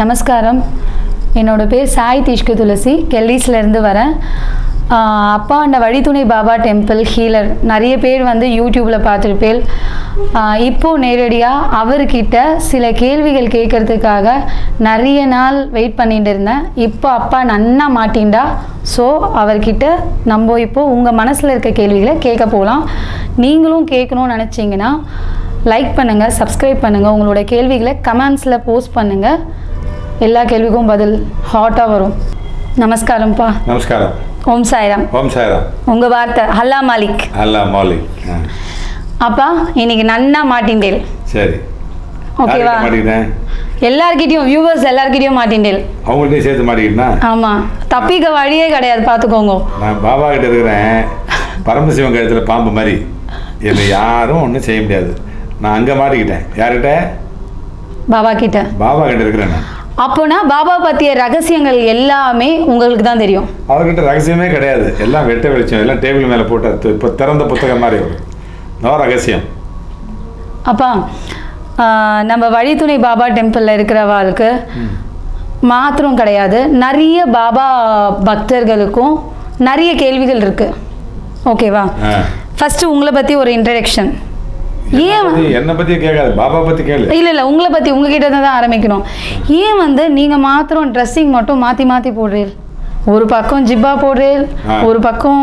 நமஸ்காரம். என்னோடய பேர் சாய் திஷ்கு துளசி. கெல்லிஸ்லேருந்து வரேன். அப்பா அந்த வழித்துணை பாபா டெம்பிள் ஹீலர். நிறைய பேர் வந்து யூடியூப்பில் பார்த்துருப்பேன் இப்போது நேரடியாக அவர்கிட்ட சில கேள்விகள் கேட்குறதுக்காக நிறைய நாள் வெயிட் பண்ணிட்டு இருந்தேன். இப்போ அப்பா நன்னா மாட்டின்டா ஸோ அவர்கிட்ட நம்ம இப்போது உங்கள் மனசில் இருக்க கேள்விகளை கேட்க போகலாம் நீங்களும் கேட்கணும்னு நினச்சிங்கன்னா லைக் பண்ணுங்கள் சப்ஸ்கிரைப் பண்ணுங்கள் உங்களோட கேள்விகளை கமெண்ட்ஸில் போஸ்ட் பண்ணுங்கள் எல்லா கேள்விக்கும் பதில் ஹாட்டாக வரும். நமஸ்காரம்ப்பா. நமஸ்காரம். ஓம் சாய்ராம். ஓம் சாய்ராம். உங்கள் வார்த்தை ஹல்லா மாலிக். அல்லா மாலிக். அப்பா இன்னைக்கு நன்னா மாட்டின்டேல் சரி. ஓகேவா? எல்லார்கிட்டயும் வியூவர்ஸ் எல்லார்கிட்டயும் மாட்டின்டேல் அவங்கள்ட்டையும் சேர்த்து மாட்டிக்கிட்டேன்னா ஆமாம் தப்பிக்க வழியே கிடையாது பார்த்துக்கோங்க. நான் பாபா கிட்ட இருக்கிறேன். பரமசிவன் கழுத்தில் பாம்பு மாதிரி. என்னை யாரும் ஒன்றும் செய்ய முடியாது. நான் அங்கே மாட்டிக்கிட்டேன். யார்கிட்ட? பாபா கிட்ட. பாபா கிட்ட இருக்கிறேன் நான். அப்போனா பாபா பற்றிய ரகசியங்கள் எல்லாமே உங்களுக்கு தான் தெரியும். அவர்கிட்ட ரகசியமே கிடையாது. எல்லாம் வெட்ட வெளிச்சம் எல்லாம் டேபிள் மேலே போட்டு இப்போ திறந்த புத்தகம் மாதிரி நோ ரகசியம். அப்பா நம்ம வழித்துணை பாபா டெம்பிளில் இருக்கிறவாளுக்கு மாத்திரம் கிடையாது. நிறைய பாபா பக்தர்களுக்கும் நிறைய கேள்விகள் இருக்கு. ஓகேவா ஆ. ஃபர்ஸ்ட் உங்களை பற்றி ஒரு இன்ட்ரடக்ஷன் ஏன் என்னை பற்றி கேட்காது பாபா பற்றி கேளு. இல்லை இல்லை உங்களை பற்றி உங்ககிட்ட தான் ஆரம்பிக்கணும். ஏன் வந்து நீங்கள் மாத்திரம் ட்ரெஸ்ஸிங் மட்டும் மாற்றி மாற்றி போடுறீர்? ஒரு பக்கம் ஜிப்பா போடுறீர் ஆ. ஒரு பக்கம்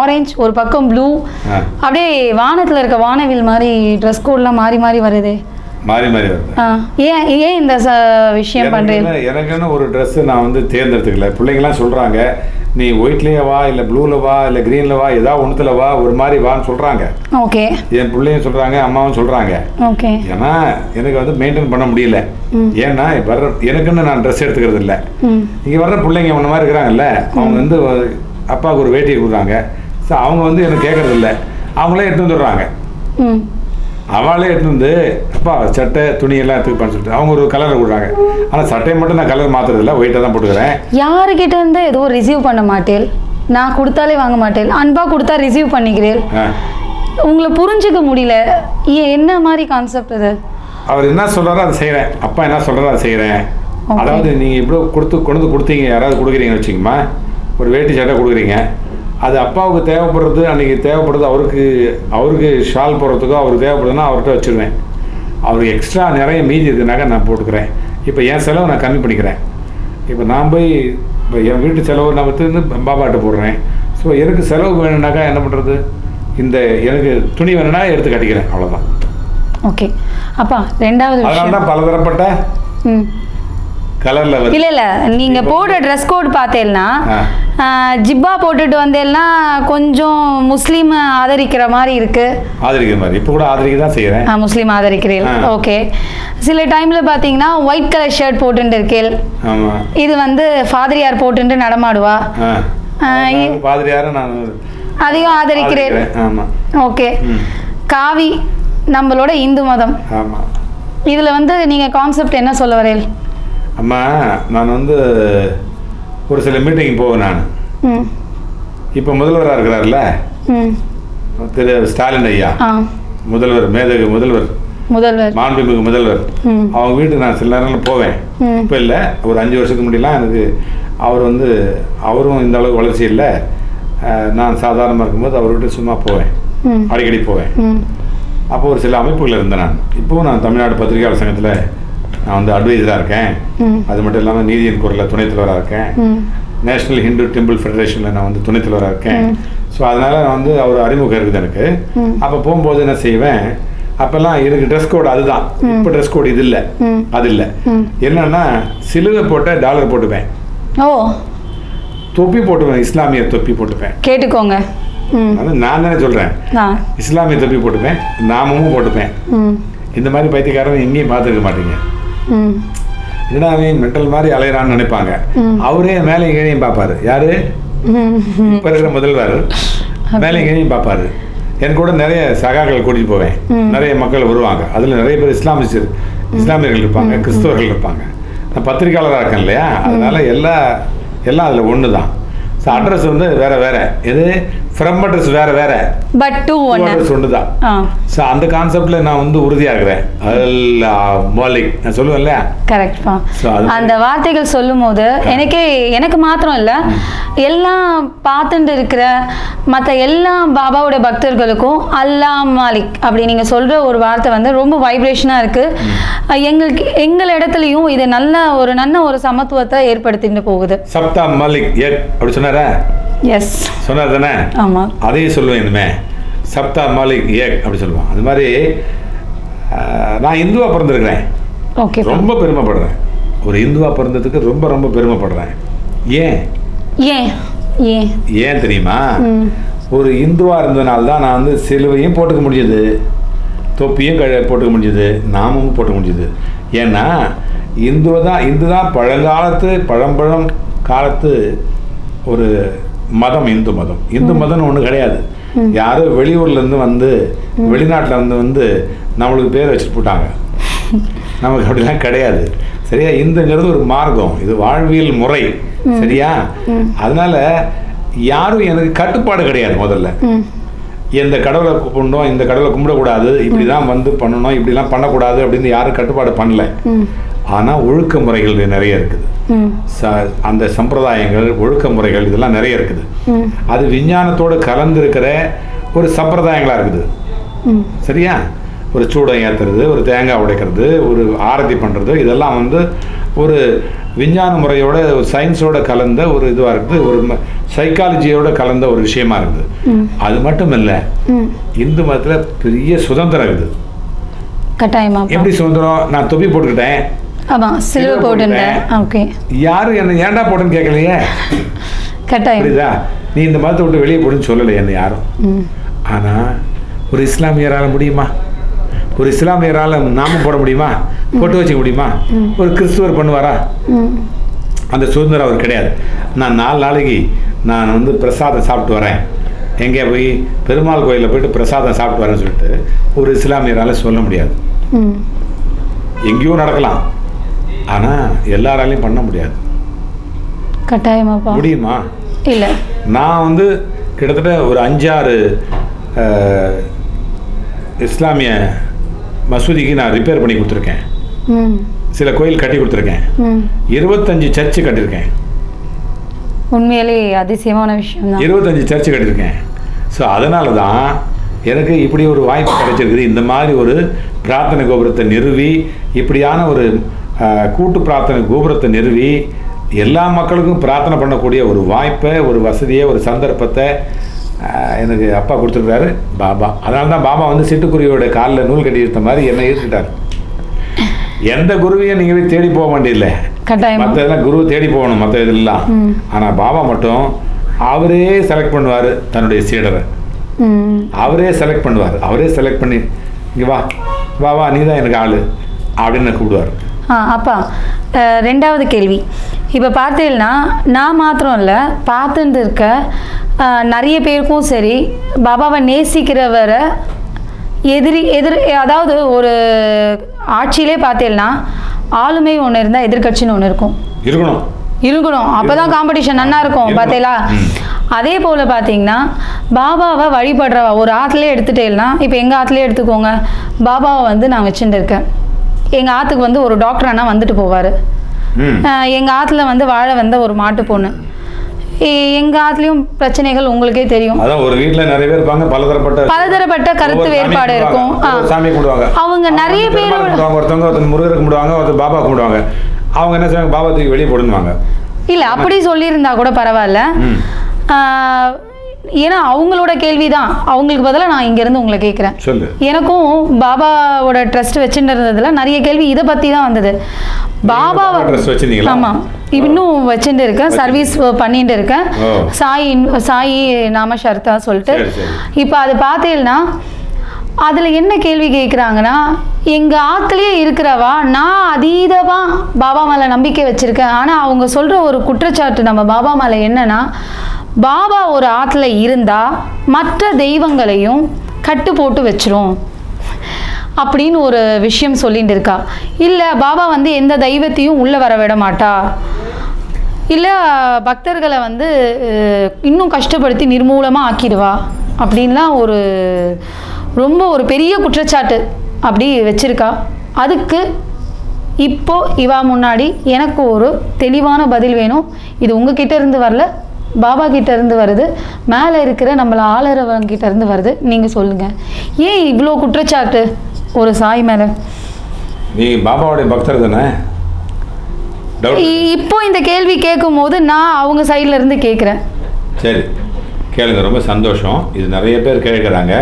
ஆரஞ்சு ஒரு பக்கம் ப்ளூ. அப்படியே வானத்தில் இருக்க வானவில் மாதிரி ட்ரெஸ் கோட்லாம் மாறி மாறி வருதே. மாறி மாறி வருது. ஏன் ஏன் இந்த விஷயம் பண்ணுறீங்க எனக்குன்னு- ஒரு Dress நான் வந்து தேர்ந்தெடுத்துக்கல. பிள்ளைங்களாம் சொல்கிறாங்க நீ ஒயிட்லேயே வா இல்லை ப்ளூவில் வா இல்லை க்ரீனில் வா ஏதாவது ஒன்றுத்தில் வா ஒரு மாதிரி வான்னு சொல்கிறாங்க ஓகே. என் பிள்ளையும் சொல்கிறாங்க அம்மாவும் சொல்கிறாங்க ஓகே. ஏன்னா எனக்கு வந்து மெயின்டைன் பண்ண முடியல. ஏன்னா வர்ற எனக்குன்னு நான் ட்ரெஸ் எடுத்துக்கிறது இல்லை. இங்கே வர்ற பிள்ளைங்க ஒன்று மாதிரி இருக்கிறாங்கல்ல அவங்க வந்து அப்பாவுக்கு ஒரு வேட்டியை கொடுக்குறாங்க. ஸோ அவங்க வந்து எனக்கு கேட்கறது இல்லை. அவங்களே எடுத்து வந்துடுறாங்க. அவளே எடுத்து வந்து அப்பா சட்டை துணி எல்லாம் எடுத்துப்பான்னு சொல்லிட்டு அவங்க ஒரு கலரை கொடுக்குறாங்க. ஆனால் சட்டையை மட்டும் நான் கலர் மாற்றுறதில்ல ஒயிட்டாக தான் போட்டுக்கிறேன். யாருக்கிட்ட இருந்து எதுவும் ரிசீவ் பண்ண மாட்டேன் நான் கொடுத்தாலே வாங்க மாட்டேன் அன்பாக கொடுத்தா ரிசீவ் பண்ணிக்கிறேன். உங்களை புரிஞ்சுக்க முடியல. என்ன மாதிரி கான்செப்ட் இது? அவர் என்ன சொல்கிறாரோ அதை செய்கிறேன் அப்பா என்ன சொல்கிறாரோ அதை செய்கிறேன். அதாவது நீங்கள் இவ்வளோ கொடுத்து கொண்டு கொடுத்தீங்க யாராவது கொடுக்குறீங்கன்னு வச்சுக்கோமா ஒரு வேட்டி சட்டை கொடுக்குறீங்க. அது அப்பாவுக்கு தேவைப்படுறது அன்றைக்கி தேவைப்படுறது அவருக்கு அவருக்கு ஷால் போடுறதுக்கோ அவருக்கு தேவைப்படுதுன்னா அவர்கிட்ட வச்சுருவேன். அவருக்கு எக்ஸ்ட்ரா நிறைய மீதி இருக்குனாக்கா நான் போட்டுக்கிறேன். இப்போ என் செலவு நான் கம்மி பண்ணிக்கிறேன். இப்போ நான் போய் இப்போ என் வீட்டு செலவு நான் வந்து பாபாட்ட போடுறேன். ஸோ எனக்கு செலவு வேணும்னாக்கா என்ன பண்ணுறது இந்த எனக்கு துணி வேணும்னா எடுத்து கட்டிக்கிறேன் அவ்வளோதான் ஓகே அப்பா ரெண்டாவது அதனால தான் பலதரப்பட்ட கலரில் இல்லை இல்லை நீங்கள் போடுற ட்ரெஸ் கோட் பார்த்தேன்னா. ஜிப்பா போட்டுட்டு வந்தேன்னா கொஞ்சம் முஸ்லீம் ஆதரிக்கிற மாதிரி இருக்கு. ஆதரிக்கிற மாதிரி. இப்போ கூட ஆதரிக்க தான் செய்கிறேன் ஆ, முஸ்லீம் ஆதரிக்கிறீள். ஓகே. சில டைமில் பார்த்தீங்கன்னா ஒயிட் கலர் ஷர்ட் போட்டுட்டு இருக்கேள் ஆமாம் இது வந்து ஃபாதரியார் போட்டுட்டு நடமாடுவா? ஆ. ஆ, இ- பாதிரியார நான் அதையும் ஆதரிக்கிறேன். ஓகே. காவி நம்மளோட இந்து மதம். இதில் வந்து நீங்கள் கான்செப்ட் என்ன சொல்ல வரீள் அம்மா நான் வந்து ஒரு சில மீட்டிங் போவேன் நான். இப்போ முதல்வராக இருக்கிறார்ல? திரு ஸ்டாலின் ஐயா. முதல்வர் மேதகு முதல்வர் முதல்வர். மாண்புமிகு முதல்வர். அவங்க வீட்டுக்கு நான் சில நேரங்களில் போவேன். இப்போ இல்லை ஒரு அஞ்சு வருஷத்துக்கு முன்னாடிலாம் எனக்கு அவர் வந்து அவரும் இந்த அளவுக்கு வளர்ச்சி இல்லை. நான் சாதாரணமாக இருக்கும்போது அவர் வீட்டு சும்மா போவேன். அடிக்கடி போவேன். அப்போ ஒரு சில அமைப்புகள் இருந்தேன் நான். இப்போவும் நான் தமிழ்நாடு பத்திரிகையாளர் சங்கத்தில் நான் வந்து அட்வைசராக இருக்கேன். அது மட்டும் இல்லாமல் நீதியின் குரலில் துணைத் தலைவராக இருக்கேன். நேஷனல் ஹிந்து டெம்பிள் ஃபெடரேஷனில் நான் வந்து துணைத் தலைவராக இருக்கேன். ஸோ அதனால் நான் வந்து அவர் அறிமுகம் இருக்குது எனக்கு. அப்போ போகும்போது என்ன செய்வேன்? அப்போல்லாம் எனக்கு ட்ரெஸ் கோடு அதுதான். இப்போ ட்ரெஸ் கோடு இது இல்லை. அது இல்லை. என்னன்னா சிலுவை போட்ட டாலர் போட்டுப்பேன். ஓ. தொப்பி போட்டுப்பேன். இஸ்லாமிய தொப்பி போட்டுப்பேன். கேட்டுக்கோங்க. நான் தானே சொல்கிறேன் இஸ்லாமிய தொப்பி போட்டுப்பேன். நாமமும் போட்டுப்பேன். இந்த மாதிரி பைத்தியக்காரன் எங்கேயும் பார்த்துருக்க மாட்டீங்க. என்னடா அவன் மென்டல் மாதிரி அலையிறான்னு நினைப்பாங்க. அவரே மேலே கீழையும் பார்ப்பாரு. யாரு? இப்போ இருக்கிற முதல்வர். மேலே கீழையும் பார்ப்பாரு. என் கூட நிறைய சகாக்கள் கூட்டிட்டு போவேன். நிறைய மக்கள் வருவாங்க. அதில் நிறைய பேர் இஸ்லாமியர் இஸ்லாமியர்கள் இருப்பாங்க கிறிஸ்தவர்கள் இருப்பாங்க. நான் பத்திரிக்கையாளராக இருக்கேன் இல்லையா? அதனால எல்லா எல்லாம் அதில் ஒன்று தான் ஸோ அட்ரஸ் வந்து வேற வேற. எது? ஃப்ரம் அட்ரஸ் வேற வேற. பட் டூ ஒன்று அட்ரஸ் ஒன்று தான் ஸோ அந்த கான்செப்டில் நான் வந்து உறுதியாக இருக்கிறேன் அல் மாலிக். நான் சொல்லுவேன் இல்லையா? கரெக்ட்பா அந்த வார்த்தைகள் சொல்லும்போது எனக்கே எனக்கு மாத்திரம் இல்லை. எல்லாம் பார்த்துட்டு இருக்கிற மற்ற எல்லா பாபாவோட பக்தர்களுக்கும் அல்லா மாலிக் அப்படி நீங்கள் சொல்கிற ஒரு வார்த்தை வந்து ரொம்ப வைப்ரேஷனாக இருக்குது எங்களுக்கு எங்கள் இடத்துலையும் இது நல்ல ஒரு நல்ல ஒரு சமத்துவத்தை ஏற்படுத்திட்டு போகுது. சப்தா மாலிக் அப்படி சொன்னாரா? எஸ் சொன்னார் தானே ஆமாம் அதையும் சொல்லுவேன் இனிமே. சப்தா மாலிக் ஏக் அப்படி சொல்லுவான் அது மாதிரி நான் இந்துவாக பிறந்திருக்கிறேன். ஓகே ரொம்ப பெருமைப்படுறேன். ஒரு இந்துவாக பிறந்ததுக்கு ரொம்ப ரொம்ப பெருமைப்படுறேன். ஏன்? ஏன்? ஏன்? ஏன் தெரியுமா? ஒரு இந்துவாக இருந்ததுனால தான் நான் வந்து சிலுவையும் போட்டுக்க முடியுது தொப்பியும் க போட்டுக்க முடியுது நாமமும் போட்டுக்க முடியுது ஏன்னா இந்து தான் இந்து தான் பழங்காலத்து பழம்பழம் காலத்து ஒரு மதம் இந்து மதம். இந்து மதம்னு ஒன்று கிடையாது. யாரோ வெளியூர்லேருந்து வந்து வெளிநாட்டில் வந்து வந்து நம்மளுக்கு பேர் வச்சுட்டு போட்டாங்க. நமக்கு அப்படிலாம் கிடையாது. சரியா? இந்துங்கிறது ஒரு மார்க்கம். இது வாழ்வியல் முறை. சரியா? அதனால யாரும் எனக்கு கட்டுப்பாடு கிடையாது முதல்ல. எந்த கடவுளை கும்பிடணும் இந்த கடவுளை கும்பிடக்கூடாது இப்படிதான் வந்து பண்ணணும் இப்படிலாம் பண்ணக்கூடாது அப்படின்னு யாரும் கட்டுப்பாடு பண்ணல. ஆனால் ஒழுக்க முறைகள் நிறைய இருக்குது. அந்த சம்பிரதாயங்கள் ஒழுக்க முறைகள் இதெல்லாம் நிறைய இருக்குது. அது விஞ்ஞானத்தோடு கலந்துருக்கிற ஒரு சம்பிரதாயங்களாக இருக்குது. சரியா? ஒரு சூடம் ஏற்றுறது ஒரு தேங்காய் உடைக்கிறது ஒரு ஆரத்தி பண்ணுறது இதெல்லாம் வந்து ஒரு விஞ்ஞான முறையோட ஒரு சயின்ஸோட கலந்த ஒரு இதுவாக இருக்குது. ஒரு சைக்காலஜியோட கலந்த ஒரு விஷயமா இருக்குது. அது மட்டும் இல்லை இந்து மதத்தில் பெரிய சுதந்திரம் இருக்குது கட்டாயமாப்பா எப்படி சுதந்திரம்? நான் தொப்பி போட்டுக்கிட்டேன். ஆமாம் சிலுவை போட்டுருந்தேன் ஓகே யாரும் என்ன ஏன்டா போட்டுன்னு கேட்கலையே? கட்டாயம். புரியுதா? நீ இந்த மதத்தை விட்டு வெளியே போடுன்னு சொல்லலை என்ன யாரும். ஆனால் ஒரு இஸ்லாமியரால் முடியுமா? ஒரு இஸ்லாமியரால் நாமம் போட முடியுமா? போட்டு வச்சுக்க முடியுமா? ஒரு கிறிஸ்துவர் பண்ணுவாரா? அந்த சுதந்திரம் அவர் கிடையாது. நான் நாலு நாளைக்கு நான் வந்து பிரசாதம் சாப்பிட்டு வரேன். எங்கே போய்? பெருமாள் கோயிலில் போயிட்டு பிரசாதம் சாப்பிட்டு வரேன்னு சொல்லிட்டு ஒரு இஸ்லாமியரால் சொல்ல முடியாது. எங்கேயோ நடக்கலாம். ஆனால் எல்லாராலையும் பண்ண முடியாது. கட்டாயமாப்பா. முடியுமா? இல்லை. நான் வந்து கிட்டத்தட்ட ஒரு அஞ்சாறு இஸ்லாமிய மசூதிக்கு நான் ரிப்பேர் பண்ணி கொடுத்துருக்கேன். சில கோயில் கட்டி கொடுத்துருக்கேன். இருபத்தஞ்சு சர்ச்சு கட்டியிருக்கேன். உண்மையிலே அதிசயமான விஷயம்தான். இருபத்தஞ்சு சர்ச்சு கட்டியிருக்கேன். ஸோ அதனால தான் எனக்கு இப்படி ஒரு வாய்ப்பு கிடைச்சிருக்குது. இந்த மாதிரி ஒரு பிரார்த்தனை கோபுரத்தை நிறுவி இப்படியான ஒரு கூட்டு பிரார்த்தனை கோபுரத்தை நிறுவி எல்லா மக்களுக்கும் பிரார்த்தனை பண்ணக்கூடிய ஒரு வாய்ப்பை ஒரு வசதியை ஒரு சந்தர்ப்பத்தை எனக்கு அப்பா கொடுத்துருக்காரு பாபா. அதனால தான் பாபா வந்து சிட்டுக்குருவியோட காலில் நூல் கட்டி இருந்த மாதிரி என்னை ஈர்த்துட்டார் எந்த குருவையும் நீங்கள் போய் தேடி போக வேண்டியதில்லை. மற்ற இதெல்லாம் குரு தேடி போகணும் மற்ற இதெல்லாம். ஆனால் பாபா மட்டும் அவரே செலக்ட் பண்ணுவார் தன்னுடைய சீடரை. அவரே செலக்ட் பண்ணுவார். அவரே செலக்ட் பண்ணி இங்கே வா வா வா நீ தான் எனக்கு ஆள் அப்படின்னு கூப்பிடுவார். அப்பா. அஹ், ரெண்டாவது கேள்வி. இப்போ பார்த்தீங்கன்னா நான் மாத்திரம் இல்லை பார்த்துட்டு இருக்க நிறைய பேருக்கும் சரி பாபாவை நேசிக்கிறவரை எதிரி எதிர் அதாவது ஒரு ஆட்சியிலே பார்த்தீங்கன்னா ஆளுமை ஒன்று இருந்தால் எதிர்க்கட்சின்னு ஒன்று இருக்கும். இருக்கணும். இருக்கணும். அப்பதான் காம்படிஷன் நல்லா இருக்கும். பார்த்தீங்களா. அதே போல் பார்த்தீங்கன்னா பாபாவை வழிபடுறவ ஒரு ஆற்றுலேயே எடுத்துட்டேன்னா இப்போ எங்கள் ஆற்றுலேயே எடுத்துக்கோங்க பாபாவை வந்து நான் வச்சுட்டு இருக்கேன். எங்கள் ஆற்றுக்கு வந்து ஒரு டாக்டர் அண்ணா வந்துட்டு போவார். எங்கள் ஆற்றுல வந்து வாழ வந்த ஒரு மாட்டு பொண்ணு. எங்கள் ஆற்றுலேயும் பிரச்சனைகள் உங்களுக்கே தெரியும். அதான் ஒரு வீட்டில் நிறைய பேர் இருப்பாங்க பலதரப்பட்ட பலதரப்பட்ட கருத்து வேறுபாடு இருக்கும். சாமி கும்பிடுவாங்க. அவங்க நிறைய கும்பிடுவாங்க ஒருத்தவங்க ஒருத்தர் முருகரை கும்பிடுவாங்க ஒருத்தர் பாபா கும்பிடுவாங்க. அவங்க என்ன செய்வாங்க? பாபா தூக்கி வெளியே போடுவாங்க இல்லை அப்படி சொல்லியிருந்தா கூட பரவாயில்ல. ஏன்னா அவங்களோட கேள்வி தான் அவங்களுக்கு பதிலாக நான் இங்கேருந்து உங்களை கேட்குறேன் எனக்கும் பாபாவோட ட்ரஸ்ட் வச்சுட்டு இருந்ததுல நிறைய கேள்வி இதை பற்றி தான் வந்தது. பாபா? ஆமாம் இன்னும் வச்சுட்டு இருக்கேன். சர்வீஸ் பண்ணிட்டு இருக்கேன். சாய் சாயி நாம ஷர்த்தா சொல்லிட்டு. இப்போ அது பார்த்தீங்கன்னா அதில் என்ன கேள்வி கேட்குறாங்கன்னா எங்கள் ஆற்றுலேயே இருக்கிறவா? நான் அதீதமாக பாபா மேலே நம்பிக்கை வச்சுருக்கேன். ஆனால் அவங்க சொல்கிற ஒரு குற்றச்சாட்டு நம்ம பாபா மேலே என்னென்னா பாபா ஒரு ஆற்றுல இருந்தால் மற்ற தெய்வங்களையும் கட்டு போட்டு வச்சிரும். அப்படின்னு ஒரு விஷயம் சொல்லிட்டு இருக்கா. இல்லை பாபா வந்து எந்த தெய்வத்தையும் உள்ளே வர விட மாட்டா. இல்லை பக்தர்களை வந்து இன்னும் கஷ்டப்படுத்தி நிர்மூலமாக ஆக்கிடுவா. அப்படின்லாம் ஒரு ரொம்ப ஒரு பெரிய குற்றச்சாட்டு அப்படி வச்சிருக்கா. அதுக்கு இப்போ இவா முன்னாடி எனக்கு ஒரு தெளிவான பதில் வேணும். இது உங்ககிட்ட இருந்து வரல பாபா கிட்ட இருந்து வருது. மேலே இருக்கிற நம்மளை ஆளறவங்க கிட்ட இருந்து வருது. நீங்கள் சொல்லுங்கள் ஏன் இவ்வளோ குற்றச்சாட்டு ஒரு சாய் மேலே? நீ பாபாவுடைய பக்தர் தானே? இப்போ இந்த கேள்வி கேட்கும்போது நான் அவங்க சைடுல இருந்து கேட்குறேன். சரி. கேளுங்க ரொம்ப சந்தோஷம். இது நிறைய பேர் கேட்குறாங்க.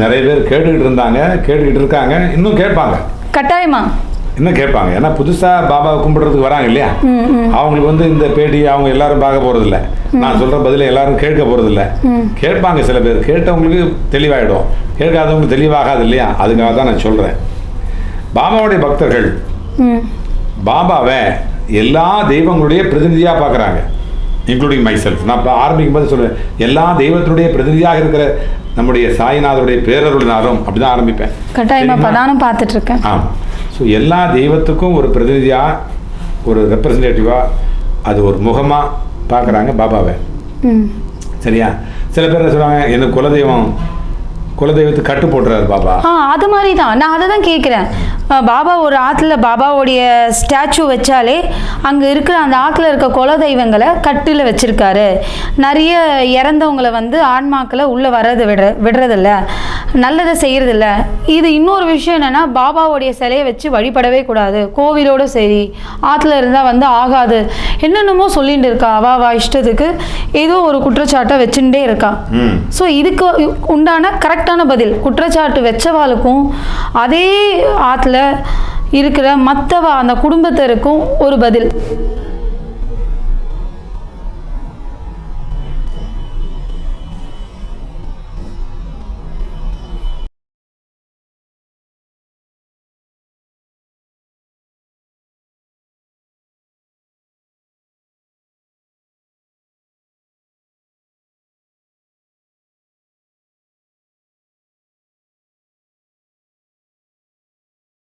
நிறைய பேர் கேட்டுக்கிட்டு இருந்தாங்க கேட்டுக்கிட்டு இருக்காங்க. இன்னும் கேட்பாங்க. கட்டாயமா? இன்னும் கேட்பாங்க. ஏன்னா புதுசாக பாபாவை கும்பிடுறதுக்கு வராங்க இல்லையா? அவங்களுக்கு வந்து இந்த பேட்டி அவங்க எல்லாரும் பார்க்க போகிறதில்ல நான் சொல்கிற பதிலை எல்லாரும் கேட்க போகிறதில்ல கேட்பாங்க சில பேர். கேட்டவங்களுக்கு தெளிவாயிடும். கேட்காதவங்களுக்கு தெளிவாகாது இல்லையா? அதுக்காக தான் நான் சொல்கிறேன் பாபாவுடைய பக்தர்கள் பாபாவை எல்லா தெய்வங்களுடைய பிரதிநிதியாக பார்க்குறாங்க. இன்க்ளூடிங் மை செல்ஃப் நான் இப்போ ஆரம்பிக்கும் போது சொல்லுவேன் எல்லா தெய்வத்தினுடைய பிரதிநிதியாக இருக்கிற நம்முடைய சாய்நாதருடைய பேரருளினாரும் அப்படி தான் ஆரம்பிப்பேன். கட்டாயமா சரிங்களா? நானும் பார்த்துட்டு இருக்கேன் ஆமாம் ஸோ எல்லா தெய்வத்துக்கும் ஒரு பிரதிநிதியாக ஒரு ரெப்ரசன்டேட்டிவாக அது ஒரு முகமாக பார்க்குறாங்க பாபாவை. சரியா? சில பேர் என்ன சொல்லுவாங்க எனக்கு குலதெய்வம் குலதெய்வத்துக்கு கட்டு போட்டுறாரு பாபா. ஆ அது மாதிரி தான் நான் அதை தான் கேட்குறேன் பாபா ஒரு ஆற்றுல பாபாவுடைய ஸ்டாச்சு வச்சாலே அங்கே இருக்கிற அந்த ஆற்றுல இருக்க குல தெய்வங்களை கட்டில் வச்சுருக்காரு. நிறைய இறந்தவங்களை வந்து ஆன்மாக்களை உள்ளே வர்றது விடுற விடுறதில்ல. நல்லதை செய்கிறதில்ல இது இன்னொரு விஷயம் என்னென்னா பாபாவுடைய சிலையை வச்சு வழிபடவே கூடாது. கோவிலோட சரி ஆற்றுல இருந்தால் வந்து ஆகாது. என்னென்னமோ சொல்லிட்டு இருக்கா. அவா வா இஷ்டத்துக்கு ஏதோ ஒரு குற்றச்சாட்டை வச்சுட்டே இருக்கா. ஸோ இதுக்கு உண்டான கரெக்டான பதில் குற்றச்சாட்டு வச்சவாளுக்கும் அதே ஆற்றுல இருக்கிற மற்றவ அந்த குடும்பத்திற்கும் ஒரு பதில்.